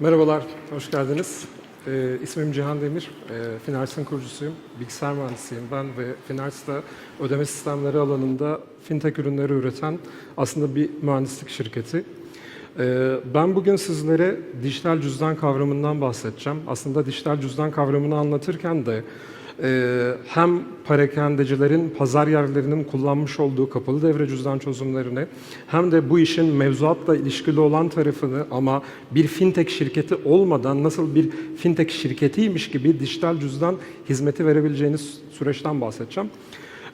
Merhabalar, hoş geldiniz. Ee, ismim Cihan Demir, ee, Finars'ın kurucusuyum. Bilgisayar mühendisiyim ben ve Finars'ta ödeme sistemleri alanında fintech ürünleri üreten aslında bir mühendislik şirketi. Ee, ben bugün sizlere dijital cüzdan kavramından bahsedeceğim. Aslında dijital cüzdan kavramını anlatırken de e, hem parakendecilerin, pazar yerlerinin kullanmış olduğu kapalı devre cüzdan çözümlerini hem de bu işin mevzuatla ilişkili olan tarafını ama bir fintech şirketi olmadan nasıl bir fintech şirketiymiş gibi dijital cüzdan hizmeti verebileceğiniz süreçten bahsedeceğim.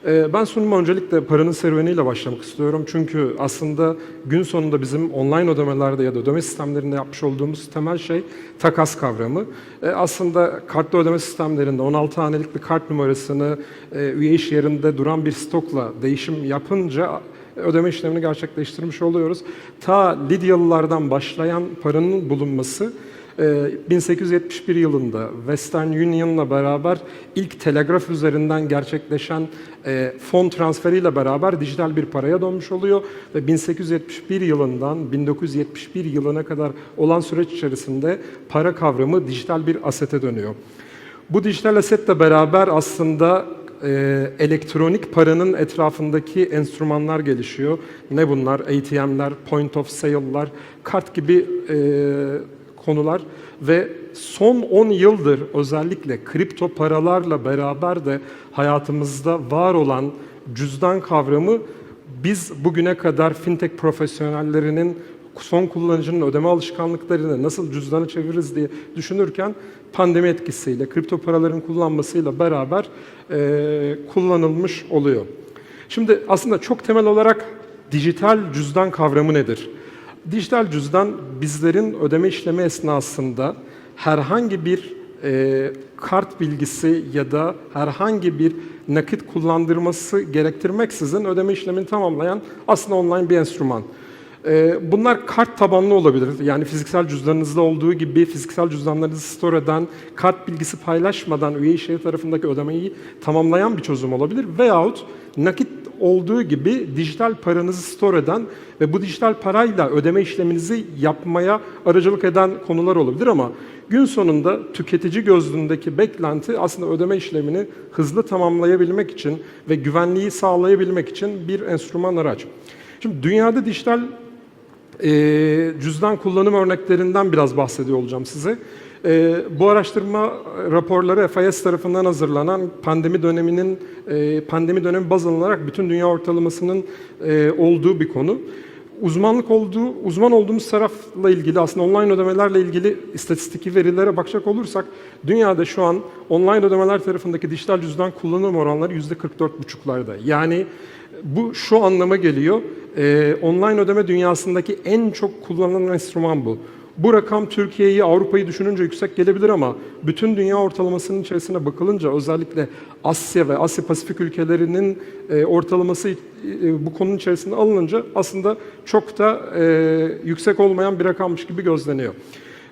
Ee, Ben sunuma öncelikle paranın serüveniyle başlamak istiyorum. Çünkü aslında gün sonunda bizim online ödemelerde ya da ödeme sistemlerinde yapmış olduğumuz temel şey takas kavramı. Ee, Aslında kartlı ödeme sistemlerinde 16 hanelik bir kart numarasını e, üye iş yerinde duran bir stokla değişim yapınca ödeme işlemini gerçekleştirmiş oluyoruz. Ta Lidyalılardan başlayan paranın bulunması 1871 yılında Western Union'la beraber ilk telegraf üzerinden gerçekleşen e, fon transferiyle beraber dijital bir paraya dönmüş oluyor ve 1871 yılından 1971 yılına kadar olan süreç içerisinde para kavramı dijital bir asete dönüyor. Bu dijital asetle beraber aslında e, elektronik paranın etrafındaki enstrümanlar gelişiyor. Ne bunlar? ATM'ler, point of sale'lar, kart gibi e, konular ve son 10 yıldır özellikle kripto paralarla beraber de hayatımızda var olan cüzdan kavramı biz bugüne kadar fintech profesyonellerinin son kullanıcının ödeme alışkanlıklarını nasıl cüzdanı çeviririz diye düşünürken pandemi etkisiyle, kripto paraların kullanmasıyla beraber e, kullanılmış oluyor. Şimdi aslında çok temel olarak dijital cüzdan kavramı nedir? Dijital cüzdan bizlerin ödeme işlemi esnasında herhangi bir e, kart bilgisi ya da herhangi bir nakit kullandırması gerektirmeksizin ödeme işlemini tamamlayan aslında online bir enstrüman. E, bunlar kart tabanlı olabilir. Yani fiziksel cüzdanınızda olduğu gibi fiziksel cüzdanlarınızı store eden, kart bilgisi paylaşmadan üye işleri tarafındaki ödemeyi tamamlayan bir çözüm olabilir. Veyahut nakit olduğu gibi dijital paranızı store ve bu dijital parayla ödeme işleminizi yapmaya aracılık eden konular olabilir ama gün sonunda tüketici gözlüğündeki beklenti aslında ödeme işlemini hızlı tamamlayabilmek için ve güvenliği sağlayabilmek için bir enstrüman araç. Şimdi dünyada dijital e, cüzdan kullanım örneklerinden biraz bahsediyor olacağım size. E, bu araştırma raporları FIS tarafından hazırlanan pandemi döneminin e, pandemi dönemi baz alınarak bütün dünya ortalamasının e, olduğu bir konu. Uzmanlık olduğu, uzman olduğumuz tarafla ilgili aslında online ödemelerle ilgili istatistiki verilere bakacak olursak dünyada şu an online ödemeler tarafındaki dijital cüzdan kullanım oranları %44,5'larda. Yani bu şu anlama geliyor. Ee, online ödeme dünyasındaki en çok kullanılan enstrüman bu. Bu rakam Türkiye'yi, Avrupa'yı düşününce yüksek gelebilir ama bütün dünya ortalamasının içerisine bakılınca özellikle Asya ve Asya Pasifik ülkelerinin e, ortalaması e, bu konunun içerisinde alınınca aslında çok da e, yüksek olmayan bir rakammış gibi gözleniyor.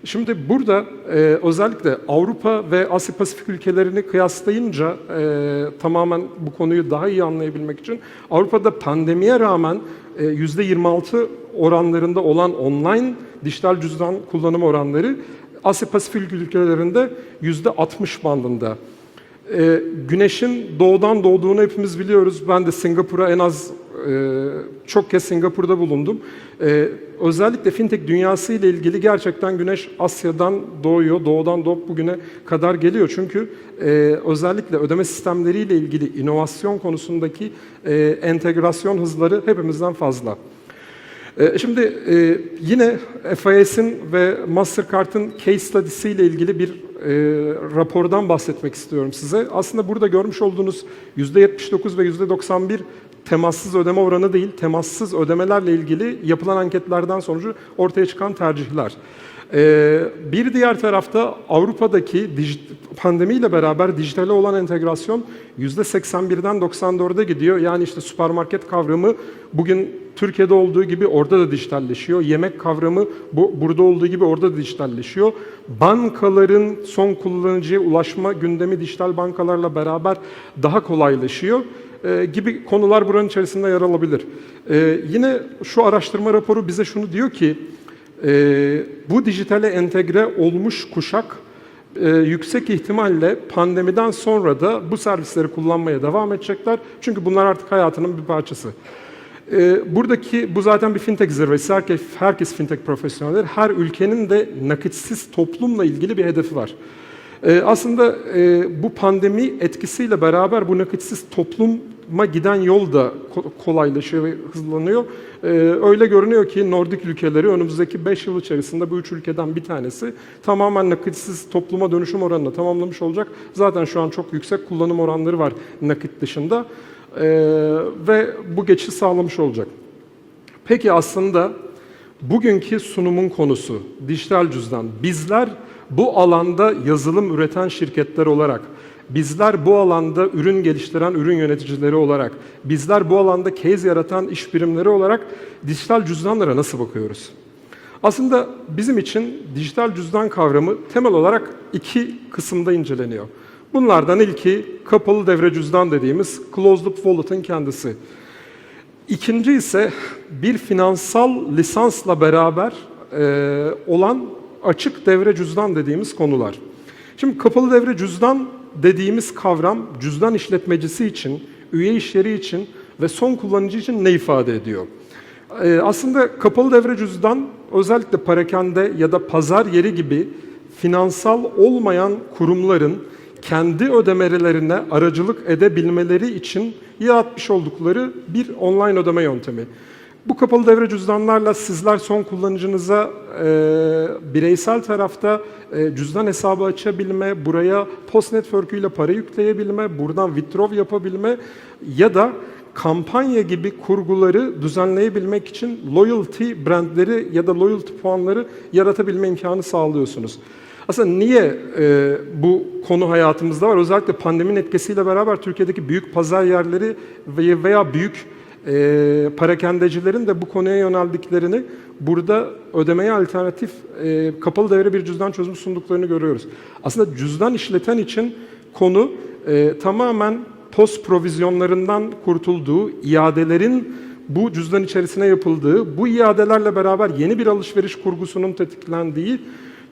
Şimdi burada e, özellikle Avrupa ve Asya Pasifik ülkelerini kıyaslayınca e, tamamen bu konuyu daha iyi anlayabilmek için Avrupa'da pandemiye rağmen e, %26 oranlarında olan online dijital cüzdan kullanım oranları Asya Pasifik ülkelerinde %60 bandında. E, güneşin doğudan doğduğunu hepimiz biliyoruz. Ben de Singapur'a en az çok kez Singapur'da bulundum. E, özellikle fintech dünyası ile ilgili gerçekten güneş Asya'dan doğuyor, doğudan doğup bugüne kadar geliyor. Çünkü e, özellikle ödeme sistemleriyle ilgili inovasyon konusundaki e, entegrasyon hızları hepimizden fazla. E, Şimdi e, yine FIS'in ve Mastercard'ın case study'si ile ilgili bir e, rapordan bahsetmek istiyorum size. Aslında burada görmüş olduğunuz %79 ve %91 temassız ödeme oranı değil, temassız ödemelerle ilgili yapılan anketlerden sonucu ortaya çıkan tercihler. Ee, bir diğer tarafta Avrupa'daki pandemiyle beraber dijitale olan entegrasyon %81'den 94'e gidiyor. Yani işte süpermarket kavramı bugün Türkiye'de olduğu gibi orada da dijitalleşiyor. Yemek kavramı bu, burada olduğu gibi orada da dijitalleşiyor. Bankaların son kullanıcıya ulaşma gündemi dijital bankalarla beraber daha kolaylaşıyor e, gibi konular buranın içerisinde yer alabilir. E, yine şu araştırma raporu bize şunu diyor ki, Ee, bu dijitale entegre olmuş kuşak e, yüksek ihtimalle pandemiden sonra da bu servisleri kullanmaya devam edecekler. Çünkü bunlar artık hayatının bir parçası. Ee, buradaki bu zaten bir fintech zirvesi. Herkes, herkes fintech profesyonelleri. Her ülkenin de nakitsiz toplumla ilgili bir hedefi var. Ee, aslında e, bu pandemi etkisiyle beraber bu nakitsiz topluma giden yol da ko- kolaylaşıyor ve hızlanıyor. Ee, öyle görünüyor ki Nordik ülkeleri önümüzdeki 5 yıl içerisinde bu üç ülkeden bir tanesi tamamen nakitsiz topluma dönüşüm oranını tamamlamış olacak. Zaten şu an çok yüksek kullanım oranları var nakit dışında Ee, ve bu geçiş sağlamış olacak. Peki aslında bugünkü sunumun konusu dijital cüzdan. Bizler bu alanda yazılım üreten şirketler olarak, bizler bu alanda ürün geliştiren ürün yöneticileri olarak, bizler bu alanda case yaratan iş birimleri olarak dijital cüzdanlara nasıl bakıyoruz? Aslında bizim için dijital cüzdan kavramı temel olarak iki kısımda inceleniyor. Bunlardan ilki kapalı devre cüzdan dediğimiz closed loop wallet'ın kendisi. İkinci ise bir finansal lisansla beraber e, olan açık devre cüzdan dediğimiz konular. Şimdi kapalı devre cüzdan dediğimiz kavram cüzdan işletmecisi için, üye işleri için ve son kullanıcı için ne ifade ediyor? E, aslında kapalı devre cüzdan özellikle parakende ya da pazar yeri gibi finansal olmayan kurumların kendi ödemelerine aracılık edebilmeleri için yaratmış oldukları bir online ödeme yöntemi. Bu kapalı devre cüzdanlarla sizler son kullanıcınıza e, bireysel tarafta e, cüzdan hesabı açabilme, buraya Post Network ile para yükleyebilme, buradan withdraw yapabilme ya da kampanya gibi kurguları düzenleyebilmek için loyalty brandleri ya da loyalty puanları yaratabilme imkanı sağlıyorsunuz. Aslında niye e, bu konu hayatımızda var? Özellikle pandeminin etkisiyle beraber Türkiye'deki büyük pazar yerleri ve- veya büyük e, parakendecilerin de bu konuya yöneldiklerini, burada ödemeye alternatif e, kapalı devre bir cüzdan çözümü sunduklarını görüyoruz. Aslında cüzdan işleten için konu e, tamamen post provizyonlarından kurtulduğu, iadelerin bu cüzdan içerisine yapıldığı, bu iadelerle beraber yeni bir alışveriş kurgusunun tetiklendiği,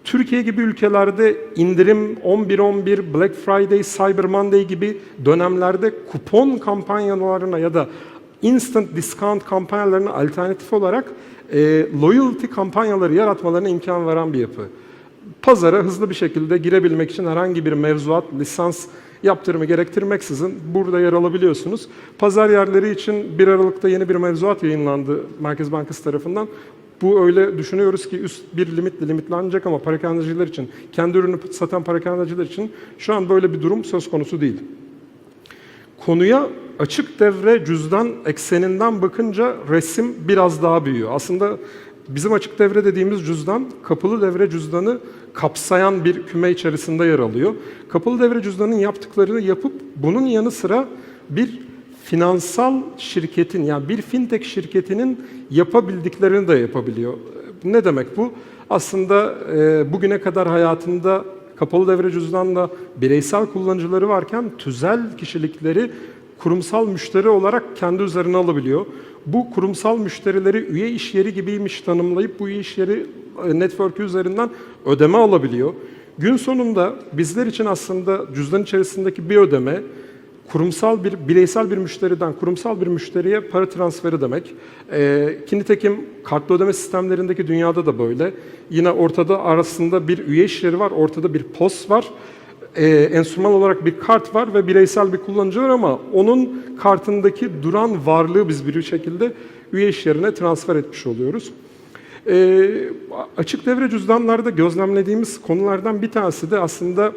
Türkiye gibi ülkelerde indirim 11-11, Black Friday, Cyber Monday gibi dönemlerde kupon kampanyalarına ya da instant discount kampanyalarına alternatif olarak e, loyalty kampanyaları yaratmalarına imkan veren bir yapı. Pazara hızlı bir şekilde girebilmek için herhangi bir mevzuat, lisans yaptırımı gerektirmeksizin burada yer alabiliyorsunuz. Pazar yerleri için 1 Aralık'ta yeni bir mevzuat yayınlandı Merkez Bankası tarafından. Bu öyle düşünüyoruz ki üst bir limitle limitlenecek ama parakendeciler için, kendi ürünü satan parakendeciler için şu an böyle bir durum söz konusu değil. Konuya açık devre cüzdan ekseninden bakınca resim biraz daha büyüyor. Aslında bizim açık devre dediğimiz cüzdan kapalı devre cüzdanı kapsayan bir küme içerisinde yer alıyor. Kapalı devre cüzdanın yaptıklarını yapıp bunun yanı sıra bir finansal şirketin yani bir fintech şirketinin yapabildiklerini de yapabiliyor. Ne demek bu? Aslında e, bugüne kadar hayatında kapalı devre cüzdanla bireysel kullanıcıları varken tüzel kişilikleri kurumsal müşteri olarak kendi üzerine alabiliyor. Bu kurumsal müşterileri üye iş yeri gibiymiş tanımlayıp bu üye iş yeri e, network'ü üzerinden ödeme alabiliyor. Gün sonunda bizler için aslında cüzdan içerisindeki bir ödeme kurumsal bir bireysel bir müşteriden kurumsal bir müşteriye para transferi demek. Ee, ki kartlı ödeme sistemlerindeki dünyada da böyle. Yine ortada arasında bir üye işleri var, ortada bir POS var. Ee, enstrüman olarak bir kart var ve bireysel bir kullanıcı var ama onun kartındaki duran varlığı biz bir şekilde üye işlerine transfer etmiş oluyoruz. Ee, açık devre cüzdanlarda gözlemlediğimiz konulardan bir tanesi de aslında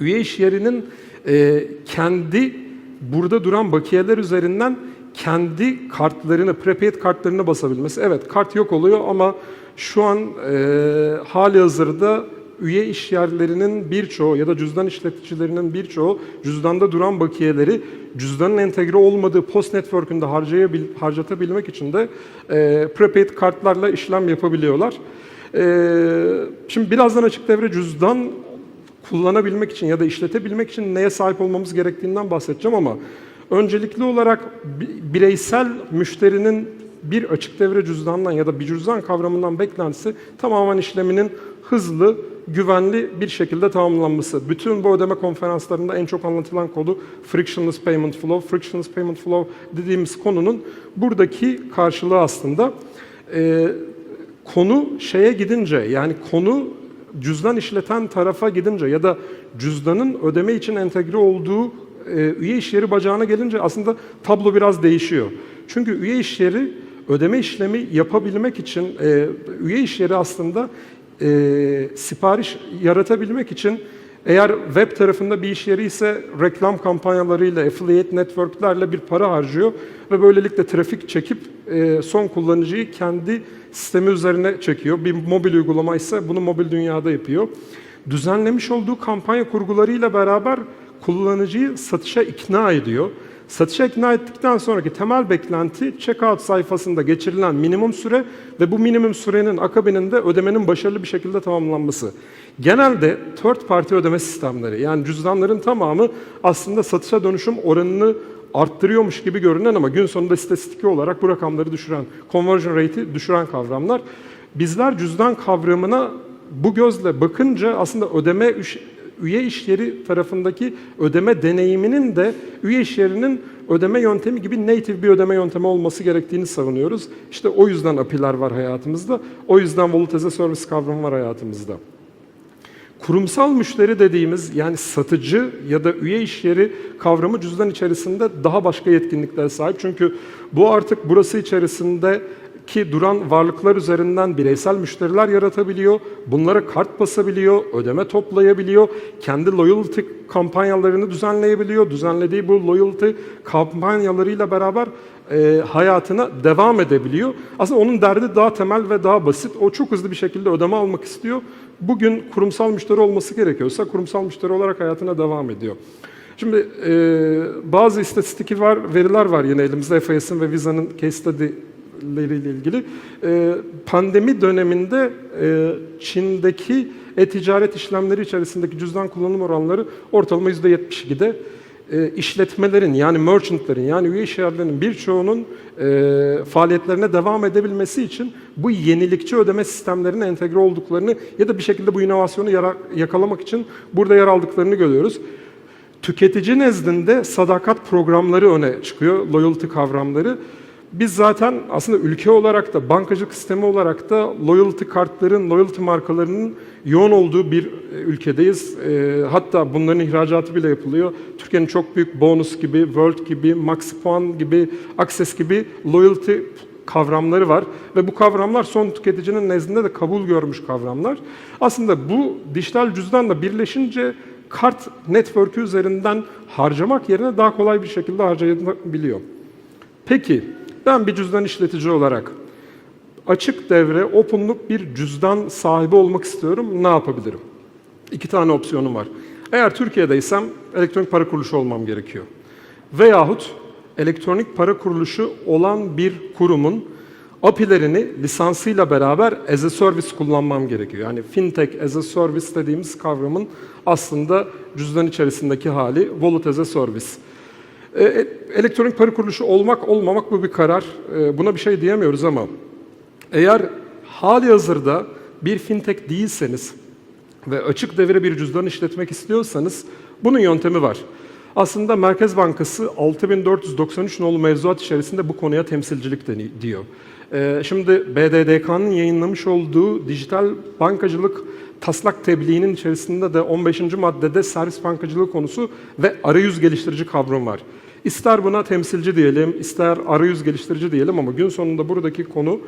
üye iş yerinin e, kendi burada duran bakiyeler üzerinden kendi kartlarını, prepaid kartlarını basabilmesi. Evet kart yok oluyor ama şu an e, hali hazırda üye iş yerlerinin birçoğu ya da cüzdan işleticilerinin birçoğu cüzdanda duran bakiyeleri cüzdanın entegre olmadığı post network'ünde harcayabil, harcatabilmek için de e, prepaid kartlarla işlem yapabiliyorlar. E, şimdi birazdan açık devre cüzdan kullanabilmek için ya da işletebilmek için neye sahip olmamız gerektiğinden bahsedeceğim ama öncelikli olarak bi- bireysel müşterinin bir açık devre cüzdandan ya da bir cüzdan kavramından beklentisi tamamen işleminin hızlı, güvenli bir şekilde tamamlanması. Bütün bu ödeme konferanslarında en çok anlatılan konu frictionless payment flow. Frictionless payment flow dediğimiz konunun buradaki karşılığı aslında. Ee, konu şeye gidince yani konu cüzdan işleten tarafa gidince ya da cüzdanın ödeme için entegre olduğu e, üye işyeri bacağına gelince aslında tablo biraz değişiyor. Çünkü üye işyeri ödeme işlemi yapabilmek için e, üye işyeri aslında e, sipariş yaratabilmek için eğer web tarafında bir iş yeri ise reklam kampanyalarıyla, affiliate networklerle bir para harcıyor ve böylelikle trafik çekip e, son kullanıcıyı kendi sistemi üzerine çekiyor. Bir mobil uygulama ise bunu mobil dünyada yapıyor. Düzenlemiş olduğu kampanya kurgularıyla beraber kullanıcıyı satışa ikna ediyor. Satışa ikna ettikten sonraki temel beklenti checkout sayfasında geçirilen minimum süre ve bu minimum sürenin akabininde ödemenin başarılı bir şekilde tamamlanması. Genelde third party ödeme sistemleri yani cüzdanların tamamı aslında satışa dönüşüm oranını arttırıyormuş gibi görünen ama gün sonunda istatistiki olarak bu rakamları düşüren, conversion rate'i düşüren kavramlar. Bizler cüzdan kavramına bu gözle bakınca aslında ödeme üye işyeri tarafındaki ödeme deneyiminin de üye işyerinin ödeme yöntemi gibi native bir ödeme yöntemi olması gerektiğini savunuyoruz. İşte o yüzden API'ler var hayatımızda. O yüzden Wallet as a Service kavramı var hayatımızda. Kurumsal müşteri dediğimiz yani satıcı ya da üye işyeri kavramı cüzdan içerisinde daha başka yetkinliklere sahip. Çünkü bu artık burası içerisinde ki duran varlıklar üzerinden bireysel müşteriler yaratabiliyor, bunlara kart basabiliyor, ödeme toplayabiliyor, kendi loyalty kampanyalarını düzenleyebiliyor, düzenlediği bu loyalty kampanyalarıyla beraber e, hayatına devam edebiliyor. Aslında onun derdi daha temel ve daha basit. O çok hızlı bir şekilde ödeme almak istiyor. Bugün kurumsal müşteri olması gerekiyorsa kurumsal müşteri olarak hayatına devam ediyor. Şimdi e, bazı istatistik var, veriler var yine elimizde FIS'in ve Visa'nın case study ile ilgili. E, pandemi döneminde e, Çin'deki e-ticaret işlemleri içerisindeki cüzdan kullanım oranları ortalama %72'de. E, işletmelerin yani merchantların yani üye işyerlerinin birçoğunun e, faaliyetlerine devam edebilmesi için bu yenilikçi ödeme sistemlerine entegre olduklarını ya da bir şekilde bu inovasyonu yakalamak için burada yer aldıklarını görüyoruz. Tüketici nezdinde sadakat programları öne çıkıyor, loyalty kavramları. Biz zaten aslında ülke olarak da bankacılık sistemi olarak da loyalty kartların, loyalty markalarının yoğun olduğu bir e, ülkedeyiz. E, hatta bunların ihracatı bile yapılıyor. Türkiye'nin çok büyük bonus gibi, World gibi, Max Puan gibi, Access gibi loyalty kavramları var ve bu kavramlar son tüketicinin nezdinde de kabul görmüş kavramlar. Aslında bu dijital cüzdanla birleşince kart network'ü üzerinden harcamak yerine daha kolay bir şekilde harcayabiliyor. Peki ben bir cüzdan işletici olarak açık devre, openloop bir cüzdan sahibi olmak istiyorum. Ne yapabilirim? İki tane opsiyonum var. Eğer Türkiye'deysem elektronik para kuruluşu olmam gerekiyor. Veyahut elektronik para kuruluşu olan bir kurumun API'lerini lisansıyla beraber as a service kullanmam gerekiyor. Yani fintech as a service dediğimiz kavramın aslında cüzdan içerisindeki hali wallet as a service. E, e, elektronik para kuruluşu olmak olmamak bu bir karar. E, buna bir şey diyemiyoruz ama eğer hali hazırda bir fintech değilseniz ve açık devre bir cüzdan işletmek istiyorsanız bunun yöntemi var. Aslında Merkez Bankası 6493 nolu mevzuat içerisinde bu konuya temsilcilik diyor. Şimdi BDDK'nın yayınlamış olduğu dijital bankacılık taslak tebliğinin içerisinde de 15. maddede servis bankacılığı konusu ve arayüz geliştirici kavram var. İster buna temsilci diyelim, ister arayüz geliştirici diyelim ama gün sonunda buradaki konu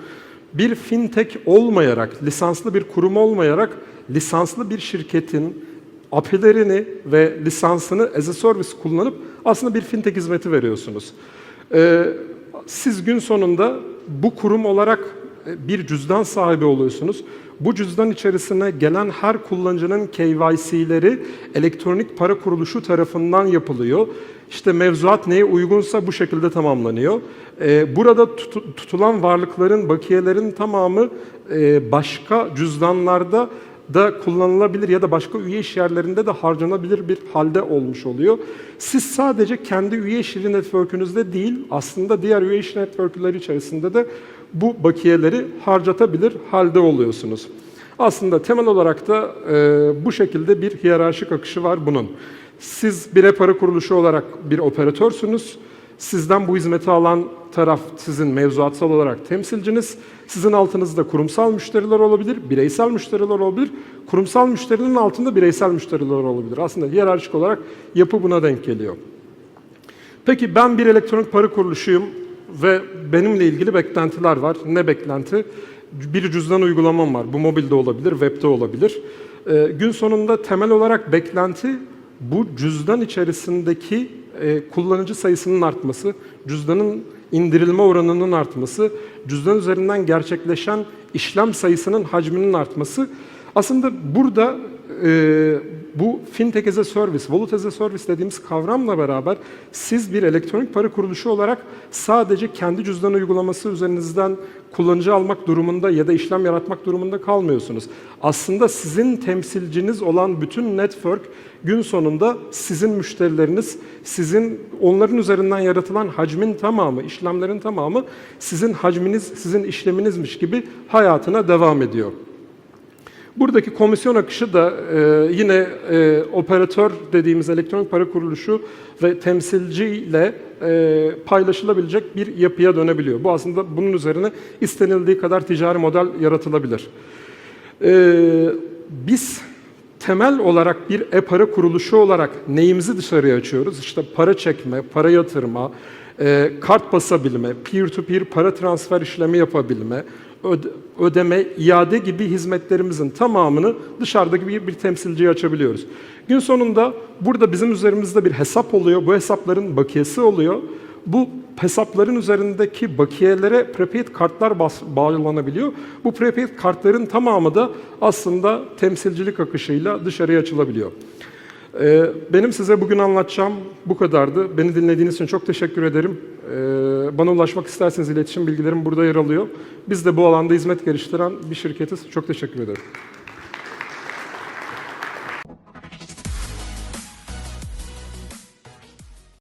bir fintech olmayarak, lisanslı bir kurum olmayarak lisanslı bir şirketin API'lerini ve lisansını as a service kullanıp aslında bir fintech hizmeti veriyorsunuz. Ee, siz gün sonunda bu kurum olarak e, bir cüzdan sahibi oluyorsunuz. Bu cüzdan içerisine gelen her kullanıcının KYC'leri elektronik para kuruluşu tarafından yapılıyor. İşte mevzuat neye uygunsa bu şekilde tamamlanıyor. Ee, burada tutulan varlıkların, bakiyelerin tamamı e, başka cüzdanlarda da kullanılabilir ya da başka üye iş yerlerinde de harcanabilir bir halde olmuş oluyor. Siz sadece kendi üye işleri network'ünüzde değil, aslında diğer üye iş network'leri içerisinde de bu bakiyeleri harcatabilir halde oluyorsunuz. Aslında temel olarak da e, bu şekilde bir hiyerarşik akışı var bunun. Siz bir e-para kuruluşu olarak bir operatörsünüz. Sizden bu hizmeti alan taraf sizin mevzuatsal olarak temsilciniz. Sizin altınızda kurumsal müşteriler olabilir, bireysel müşteriler olabilir. Kurumsal müşterinin altında bireysel müşteriler olabilir. Aslında hiyerarşik olarak yapı buna denk geliyor. Peki ben bir elektronik para kuruluşuyum ve benimle ilgili beklentiler var. Ne beklenti? Bir cüzdan uygulamam var. Bu mobilde olabilir, webde olabilir. Ee, gün sonunda temel olarak beklenti bu cüzdan içerisindeki e, kullanıcı sayısının artması, cüzdanın indirilme oranının artması, cüzdan üzerinden gerçekleşen işlem sayısının hacminin artması. Aslında burada e, bu fintech as a service, wallet as a service dediğimiz kavramla beraber siz bir elektronik para kuruluşu olarak sadece kendi cüzdan uygulaması üzerinizden kullanıcı almak durumunda ya da işlem yaratmak durumunda kalmıyorsunuz. Aslında sizin temsilciniz olan bütün network gün sonunda sizin müşterileriniz, sizin onların üzerinden yaratılan hacmin tamamı, işlemlerin tamamı sizin hacminiz, sizin işleminizmiş gibi hayatına devam ediyor. Buradaki komisyon akışı da e, yine e, operatör dediğimiz elektronik para kuruluşu ve temsilciyle e, paylaşılabilecek bir yapıya dönebiliyor. Bu aslında bunun üzerine istenildiği kadar ticari model yaratılabilir. E, biz temel olarak bir e-para kuruluşu olarak neyimizi dışarıya açıyoruz? İşte para çekme, para yatırma, e, kart basabilme, peer-to-peer para transfer işlemi yapabilme, ödeme, iade gibi hizmetlerimizin tamamını dışarıdaki bir, bir temsilciye açabiliyoruz. Gün sonunda burada bizim üzerimizde bir hesap oluyor. Bu hesapların bakiyesi oluyor. Bu hesapların üzerindeki bakiyelere prepaid kartlar bağlanabiliyor. Bu prepaid kartların tamamı da aslında temsilcilik akışıyla dışarıya açılabiliyor. Ee, Benim size bugün anlatacağım bu kadardı. Beni dinlediğiniz için çok teşekkür ederim. Ee, Bana ulaşmak isterseniz iletişim bilgilerim burada yer alıyor. Biz de bu alanda hizmet geliştiren bir şirketiz. Çok teşekkür ederim.